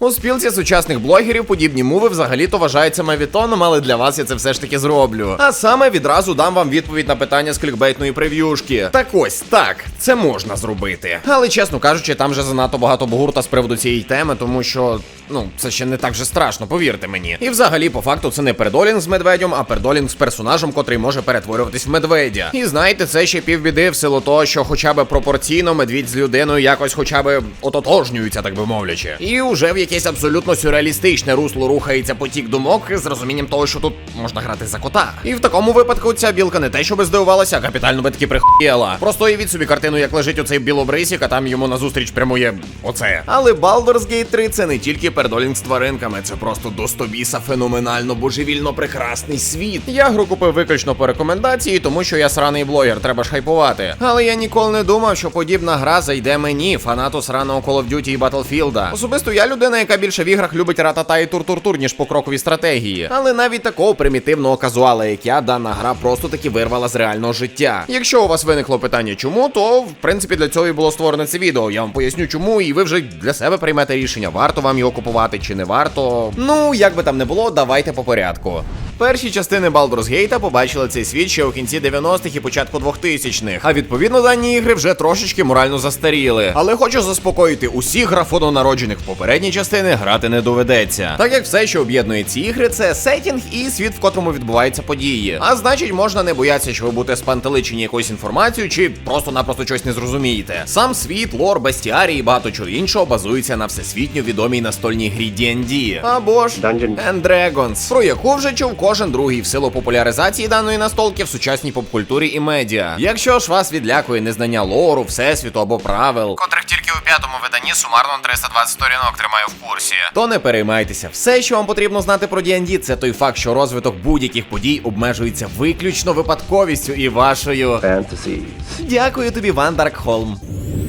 У спілці сучасних блогерів подібні мови взагалі-то вважаються мавітоном, але для вас я це все ж таки зроблю. А саме відразу дам вам відповідь на питання з клікбейтної прев'юшки. Так ось так, це можна зробити. Але чесно кажучи, там вже занадто багато бугурта з приводу цієї теми, тому що ну це ще не так же страшно, повірте мені. І взагалі, по факту, це не передолінг з медведем, а передолінг з персонажем, котрий може перетворюватись в медведя. І знаєте, це ще півбіди в силу того, що хоча б пропорційно медвідь з людиною якось хоча б ототожнюються, так би мовлячи. І вже в якесь абсолютно сюрреалістичне русло рухається потік думок з розумінням того, що тут можна грати за кота. І в такому випадку ця білка не те, щоб здивувалася, а капітально би таки прихуєла. Просто уявіть собі картину, як лежить оцей білобрисік, а там йому назустріч прямує оце. Але Baldur's Gate 3 це не тільки передолінг з тваринками, це просто до стобіса феноменально божевільно прекрасний світ. Я гру купив виключно по рекомендації, тому що я сраний блогер, треба ж хайпувати. Але я ніколи не думав, що подібна гра зайде мені, фанату сраного Call of Duty і Battlefield. Особисто я людина, яка більше в іграх любить ратата і тур-тур-тур, ніж покрокові стратегії. Але навіть такого примітивного казуала, як я, дана гра просто таки вирвала з реального життя. Якщо у вас виникло питання, чому, то в принципі для цього і було створено це відео. Я вам поясню, чому, і ви вже для себе приймете рішення, варто вам його купувати чи не варто. Ну, як би там не було, давайте по порядку. Перші частини Baldur's Gate побачили цей світ ще у кінці 90-х і початку 2000-х, а відповідно дані ігри вже трошечки морально застаріли. Але хочу заспокоїти усіх графононароджених в попередні частини грати не доведеться. Так як все, що об'єднує ці ігри, це сетінг і світ, в котрому відбуваються події. А значить, можна не боятися, що ви будете спантеличені якоюсь інформацією, чи просто-напросто щось не зрозумієте. Сам світ, лор, бестіарій і багато чого іншого базується на всесвітньо відомій настольній грі D&D. Або ж Dungeon. and Dragons, про яку вже чув кожен другий в силу популяризації даної настолки в сучасній попкультурі і медіа. Якщо ж вас відлякує незнання лору, всесвіту або правил, котрих тільки у п'ятому виданні сумарно 320 сторінок тримаю в курсі, то не переймайтеся. Все, що вам потрібно знати про D&D, це той факт, що розвиток будь-яких подій обмежується виключно випадковістю і вашою. Fantasies. Дякую тобі, Ван Даркхолм.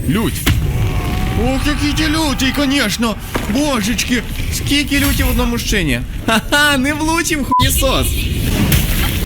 Лють. Ох, які лютий, конечно. Божечки, скільки люті в одному мужчині. Ха-ха, не влучим, хуєсос.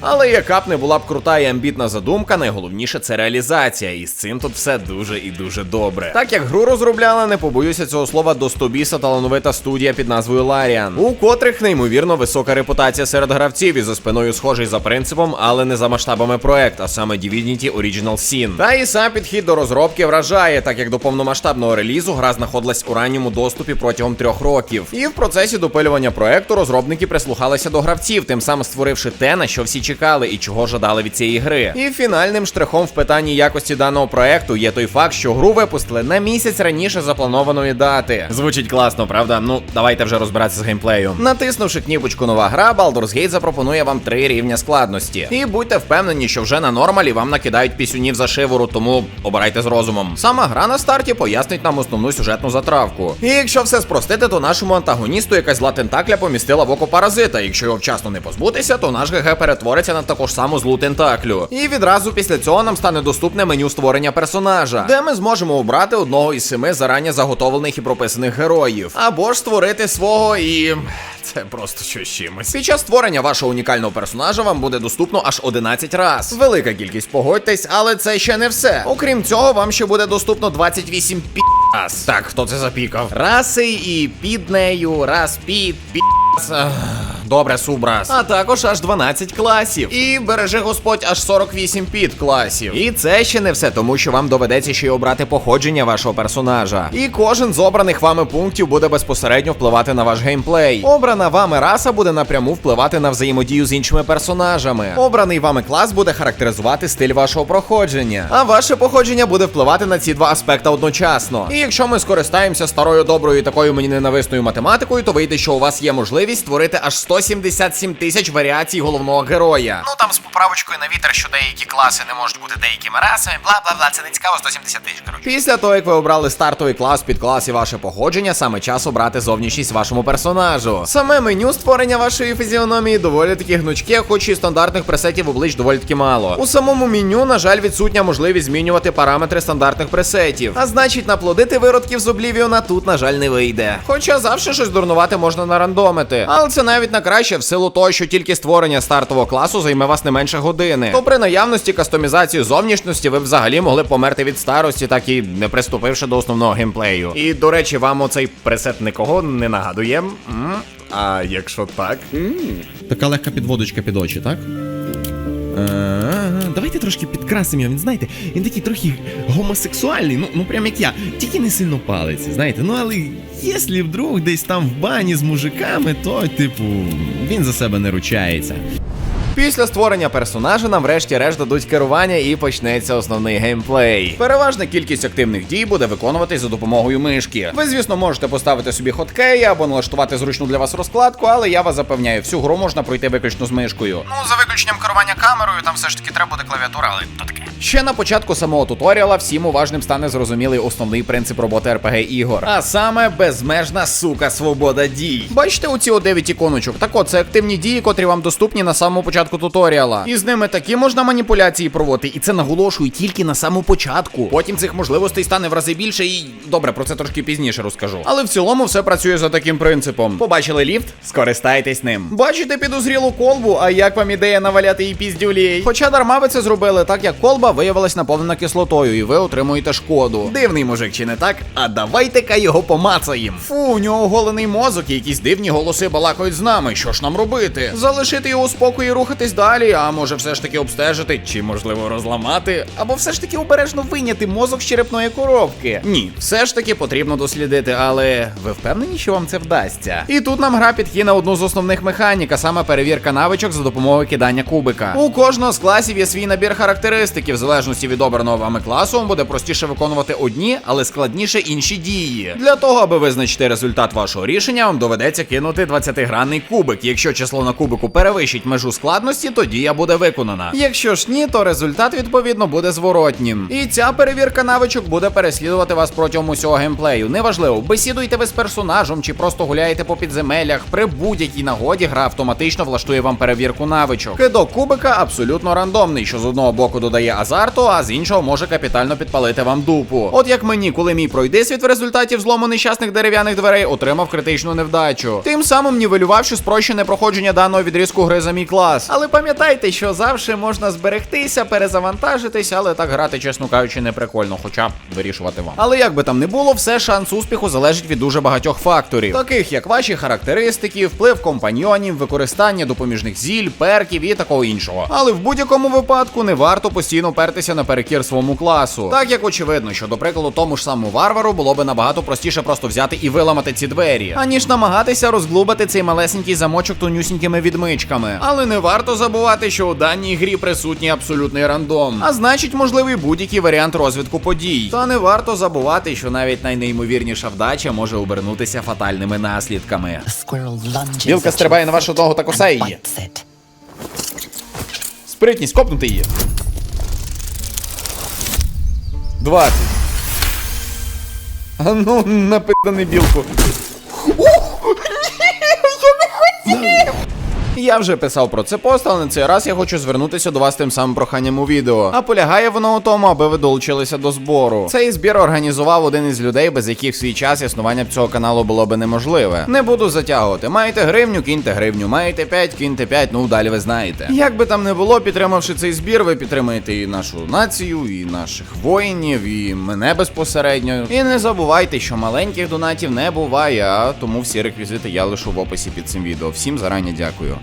Але яка б не була б крута і амбітна задумка, найголовніше це реалізація, і з цим тут все дуже і дуже добре. Так як гру розробляла, не побоюся цього слова достобіса талановита студія під назвою Larian, у котрих неймовірно висока репутація серед гравців і за спиною схожий за принципом, але не за масштабами проект, а саме Divinity Original Sin. Та і сам підхід до розробки вражає, так як до повномасштабного релізу гра знаходилась у ранньому доступі протягом трьох років. І в процесі допилювання проекту розробники прислухалися до гравців, тим самим створивши те, на що всі чекали і чого жадали від цієї гри. І фінальним штрихом в питанні якості даного проекту є той факт, що гру випустили на місяць раніше запланованої дати. Звучить класно, правда? Ну давайте вже розбиратися з геймплею. Натиснувши кніпочку нова гра, Baldur's Gate запропонує вам три рівня складності. І будьте впевнені, що вже на нормалі вам накидають пісюнів за шивору, тому обирайте з розумом. Сама гра на старті пояснить нам основну сюжетну затравку. І якщо все спростити, то нашому антагоністу якась зла тентакля помістила в око паразита. Якщо його вчасно не позбутися, то наш ГГ перетвориться на таку ж саму злу тентаклю. І відразу після цього нам стане доступне меню створення персонажа, де ми зможемо обрати одного із семи зарані заготовлених і прописаних героїв, або ж створити свого і. Це просто щось чимось. Під час створення вашого унікального персонажа вам буде доступно аж 11 раз. Велика кількість погодьтесь, але це ще не все. Окрім цього, вам ще буде доступно 28 пі. Так, хто це запікав? Раси і під нею, раз під пі. Добре, субрас. А також аж 12 класів. І береже Господь аж 48 підкласів. І це ще не все, тому що вам доведеться ще й обрати походження вашого персонажа. І кожен з обраних вами пунктів буде безпосередньо впливати на ваш геймплей. Обрана вами раса буде напряму впливати на взаємодію з іншими персонажами. Обраний вами клас буде характеризувати стиль вашого проходження. А ваше походження буде впливати на ці два аспекти одночасно. І якщо ми скористаємося старою доброю і такою мені ненависною математикою, то вийде, що у вас є можливість створити аж 177 тисяч варіацій головного героя. Ну там з поправочкою на вітер, що деякі класи не можуть бути деякими расами, бла бла бла, це не цікаво, 170 тисяч. Коротше. Після того, як ви обрали стартовий клас під клас і ваше походження, саме час обрати зовнішність вашому персонажу. Саме меню створення вашої фізіономії доволі таки гнучке, хоч і стандартних пресетів облич доволі таки мало. У самому меню, на жаль, відсутня можливість змінювати параметри стандартних пресетів. А значить, наплодити виродків з Облівіона тут, на жаль, не вийде. Хоча завжди щось дурнувати можна нарандомити. Але це навіть на краще в силу того, що тільки створення стартового класу займе вас не менше години. То при наявності кастомізації зовнішності ви взагалі могли померти від старості, так і не приступивши до основного геймплею. І до речі, вам оцей пресет нікого не нагадує. А якщо так. Така легка підводочка під очі, так? Давайте трошки підкрасимо його. Він знаєте, він такий трохи гомосексуальний, ну, ну прям як я, тільки не сильно палиться, знаєте. Ну але якщо вдруг десь там в бані з мужиками, то, типу, він за себе не ручається. Після створення персонажа нам врешті-решт дадуть керування і почнеться основний геймплей. Переважна кількість активних дій буде виконуватись за допомогою мишки. Ви, звісно, можете поставити собі хоткеї або налаштувати зручну для вас розкладку, але я вас запевняю, всю гру можна пройти виключно з мишкою. Ну, за виключенням керування камерою, там все ж таки треба буде клавіатура, але то таке. Ще на початку самого туторіала всім уважним стане зрозумілий основний принцип роботи РПГ ігор. А саме безмежна сука свобода дій. Бачите оці о 9 іконочок? Так от, це активні дії, котрі вам доступні на самому початку туторіала. І з ними такі можна маніпуляції проводити, і це наголошую тільки на самому початку. Потім цих можливостей стане в рази більше, і добре, про це трошки пізніше розкажу. Але в цілому все працює за таким принципом. Побачили ліфт? Скористайтесь ним. Бачите підозрілу колбу, а як вам ідея наваляти її піздюлей? Хоча дарма ви це зробили, так як колба виявилась наповнена кислотою, і ви отримуєте шкоду. Дивний мужик, чи не так? А давайте-ка його помацаємо. Фу, у нього голений мозок, і якісь дивні голоси балакають з нами. Що ж нам робити? Залишити його у спокої і рухатись далі, а може все ж таки обстежити, чи можливо розламати, або все ж таки обережно вийняти мозок з черепної коробки. Ні, все ж таки потрібно дослідити, але ви впевнені, що вам це вдасться? І тут нам гра підкине одну з основних механік, а саме перевірка навичок за допомогою кидання кубика. У кожного з класів є свій набір характеристиків. Залежності від обраного вами класу, вам буде простіше виконувати одні, але складніше інші дії. Для того, аби визначити результат вашого рішення, вам доведеться кинути 20-гранний кубик. Якщо число на кубику перевищить межу складності, то дія буде виконана. Якщо ж ні, то результат відповідно буде зворотнім. І ця перевірка навичок буде переслідувати вас протягом усього геймплею. Неважливо, бесідуєте ви з персонажем чи просто гуляєте по підземеллях. При будь-якій нагоді гра автоматично влаштує вам перевірку навичок. Кидок кубика абсолютно рандомний, що з одного боку додає азарту, а з іншого може капітально підпалити вам дупу. От як мені, коли мій пройдисвіт в результаті взлому нещасних дерев'яних дверей отримав критичну невдачу. Тим самим нівелювавши спрощене проходження даного відрізку гри за мій клас. Але пам'ятайте, що завжди можна зберегтися, перезавантажитись, але так грати, чесно кажучи, не прикольно, хоча вирішувати вам. Але як би там не було, все шанс успіху залежить від дуже багатьох факторів, таких як ваші характеристики, вплив компаньйонів, використання допоміжних зіль, перків і такого іншого. Але в будь-якому випадку не варто постійно пертися наперекір своєму класу. Так як очевидно, що до прикладу тому ж самому варвару було би набагато простіше просто взяти і виламати ці двері, аніж намагатися розглубати цей малесенький замочок тонюсінькими відмичками. Але не варто забувати, що у даній грі присутній абсолютний рандом, а значить, можливий будь-який варіант розвитку подій. Та не варто забувати, що навіть найнеймовірніша вдача може обернутися фатальними наслідками. Білка стрибає на вашу ногу та кусає її. Спритність, копнути її. 20. А ну, напитаний білку. Я вже писав про це пост, але на цей раз я хочу звернутися до вас тим самим проханням у відео. А полягає воно у тому, аби ви долучилися до збору. Цей збір організував один із людей, без яких в свій час існування б цього каналу було би неможливе. Не буду затягувати. Маєте гривню, киньте гривню, маєте 5, киньте 5, ну далі ви знаєте. Як би там не було, підтримавши цей збір, ви підтримаєте і нашу націю, і наших воїнів, і мене безпосередньо. І не забувайте, що маленьких донатів не буває, а тому всі реквізити я лишу в описі під цим відео. Всім зарані дякую.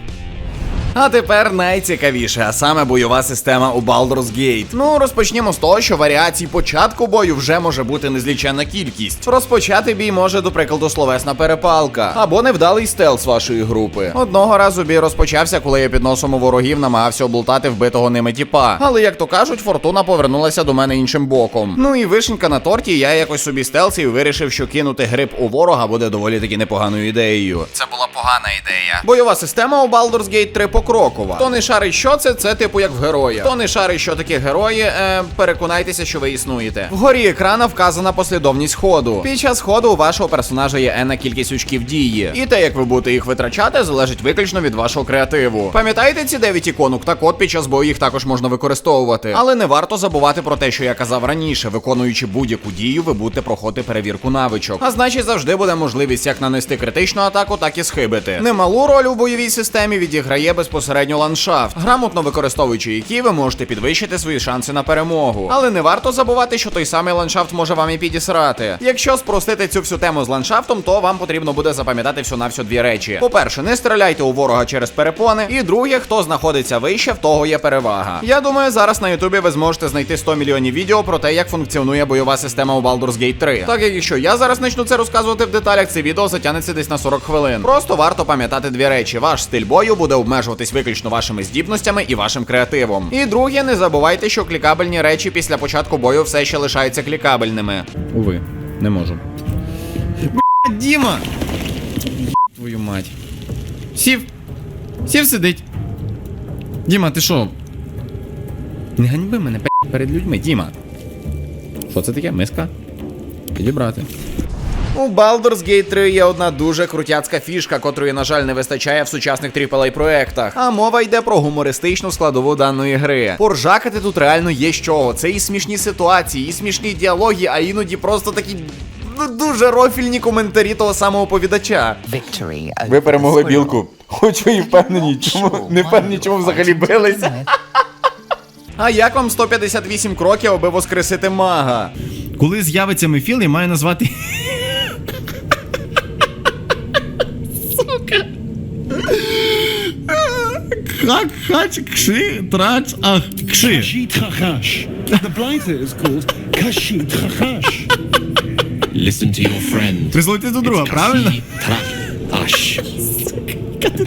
А тепер найцікавіше, а саме бойова система у Baldur's Gate. Ну, розпочнімо з того, що варіацій початку бою вже може бути незліченна кількість. Розпочати бій може, до прикладу, словесна перепалка або невдалий стелс вашої групи. Одного разу бій розпочався, коли я під носом у ворогів намагався облутати вбитого ними тіпа. Але як то кажуть, фортуна повернулася до мене іншим боком. Ну і вишенька на торті, я якось собі стелсів і вирішив, що кинути гриб у ворога буде доволі таки непоганою ідеєю. Це була погана ідея. Бойова система у Baldur's Gate 3 покрокова. Хто не шарить, що це, це типу як в героя. Хто не шарить, що таке герої, е, переконайтеся, що ви існуєте. Вгорі екрана вказана послідовність ходу. Під час ходу у вашого персонажа є енна кількість очків дії. І те, як ви будете їх витрачати, залежить виключно від вашого креативу. Пам'ятаєте ці 9 іконок? Так от під час бою їх також можна використовувати. Але не варто забувати про те, що я казав раніше, виконуючи будь-яку дію, ви будете проходити перевірку навичок. А значить, завжди буде можливість як нанести критичну атаку, так і схибити. Немалу роль у бойовій системі відіграє безпосередньо ландшафт, грамотно використовуючи які ви можете підвищити свої шанси на перемогу. Але не варто забувати, що той самий ландшафт може вам і підісрати. Якщо спростити цю всю тему з ландшафтом, то вам потрібно буде запам'ятати всю на всю дві речі. По-перше, не стріляйте у ворога через перепони. І друге, хто знаходиться вище, в того є перевага. Я думаю, зараз на Ютубі ви зможете знайти 100 мільйонів відео про те, як функціонує бойова система у Baldur's Gate 3. Так як якщо я зараз почну це розказувати в деталях, це відео затягнеться десь на 40 хвилин. Просто варто пам'ятати дві речі: ваш стиль бою буде обмежуватись виключно вашими здібностями і вашим креативом. І друге, не забувайте, що клікабельні речі після початку бою все ще лишаються клікабельними. Уви, не можу. Б***ь, Діма! Твою мать. Сів. Сів сидить. Діма, ти що? Не ганьби мене перед людьми, Діма. Що це таке? Миска? Підібрати. У Baldur's Gate 3 є одна дуже крутяцька фішка, котрої, на жаль, не вистачає в сучасних AAA проектах. А мова йде про гумористичну складову даної гри. Поржакати тут реально є з чого. Це і смішні ситуації, і смішні діалоги, а іноді просто такі. ну, Дуже рофільні коментарі того самого повідача. Ви перемогли білку. Хочу і впевнені, чому не впевнені, чому взагалі билися. А як вам 158 кроків, аби воскресити мага? Коли з'явиться Мефіл, я маю назвати. Trak, chać, krzy, trać, ach, krzy. Kashi trachash. The blighter is called Kashi trachash. Listen to your friend. To jest ojciec do druga, prawda? Trachash.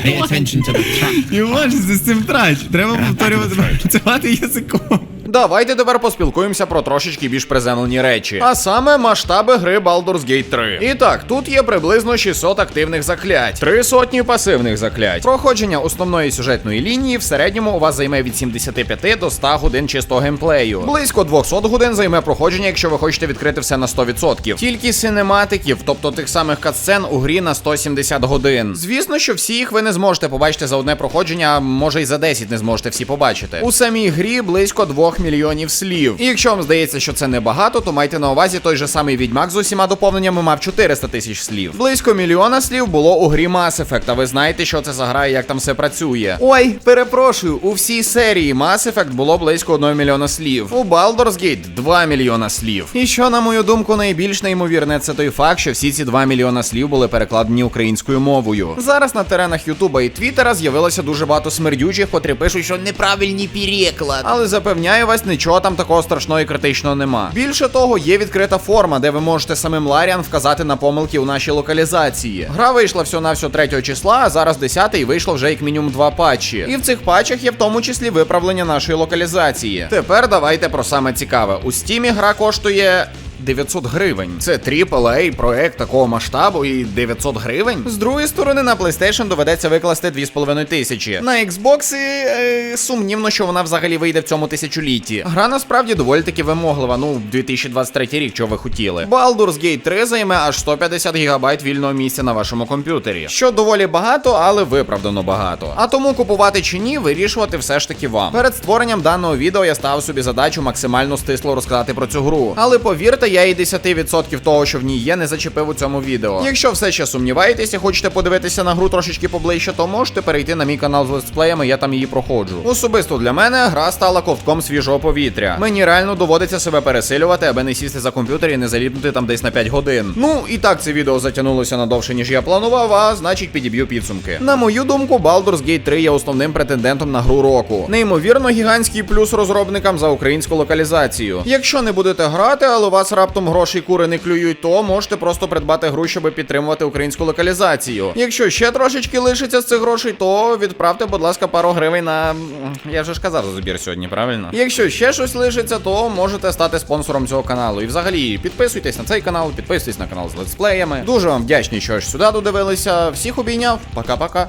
Pay attention to the trap. Nie możesz z tym trać. Trzeba powtórzyć. Trzeba językowo. Давайте тепер поспілкуємося про трошечки більш приземлені речі. А саме масштаби гри Baldur's Gate 3. І так, тут є приблизно 600 активних заклять, три сотні пасивних заклять. Проходження основної сюжетної лінії в середньому у вас займе від 75 до 100 годин чистого геймплею. Близько 200 годин займе проходження, якщо ви хочете відкрити все на 100%. Тільки синематиків, тобто тих самих катсцен у грі на 170 годин. Звісно, що всі їх ви не зможете побачити за одне проходження, а може й за 10 не зможете всі побачити. У самій грі близько 2 мільйонів слів. І якщо вам здається, що це небагато, то майте на увазі той же самий відьмак з усіма доповненнями мав 400 тисяч слів. Близько мільйона слів було у грі Mass Effect, а ви знаєте, що це за гра і як там все працює. Ой, перепрошую, у всій серії Mass Effect було близько 1 мільйона слів. У Baldur's Gate 2 мільйона слів. І що, на мою думку, найбільш неймовірне, це той факт, що всі ці 2 мільйона слів були перекладені українською мовою. Зараз на теренах Ютуба і Твіттера з'явилося дуже багато смердючих, котрі пишуть, що неправильний переклад. Але запевняю вас, нічого там такого страшного і критичного нема. Більше того, є відкрита форма, де ви можете самим Ларіан вказати на помилки у нашій локалізації. Гра вийшла всього на всього 3 числа, а зараз 10 і вийшло вже як мінімум два патчі. І в цих патчах є в тому числі виправлення нашої локалізації. Тепер давайте про саме цікаве. У стімі гра коштує. 900 гривень. Це AAA проект такого масштабу і 900 гривень. З другої сторони, на PlayStation доведеться викласти 2,5 тисячі. На Xbox е, сумнівно, що вона взагалі вийде в цьому тисячолітті. Гра насправді доволі таки вимоглива. Ну, 2023 рік, що ви хотіли. Baldur's Gate 3 займе аж 150 гігабайт вільного місця на вашому комп'ютері. Що доволі багато, але виправдано багато. А тому купувати чи ні, вирішувати все ж таки вам. Перед створенням даного відео я ставив собі задачу максимально стисло розказати про цю гру. Але повірте, я і 10% того, що в ній є, не зачепив у цьому відео. Якщо все ще сумніваєтесь і хочете подивитися на гру трошечки поближче, то можете перейти на мій канал з летсплеями, я там її проходжу. Особисто для мене гра стала ковтком свіжого повітря. Мені реально доводиться себе пересилювати, аби не сісти за комп'ютер і не заліпнути там десь на 5 годин. Ну і так це відео затягнулося надовше, ніж я планував, а значить підіб'ю підсумки. На мою думку, Baldur's Gate 3 є основним претендентом на гру року. Неймовірно гігантський плюс розробникам за українську локалізацію. Якщо не будете грати, але вас раптом гроші кури не клюють, то можете просто придбати гру, щоб підтримувати українську локалізацію. Якщо ще трошечки лишиться з цих грошей, то відправте, будь ласка, пару гривень на. Я вже ж казав за збір сьогодні, правильно? Якщо ще щось лишиться, то можете стати спонсором цього каналу. І взагалі підписуйтесь на цей канал, підписуйтесь на канал з летсплеями. Дуже вам вдячний, що аж сюди додивилися. Всіх обійняв. Пока-пока.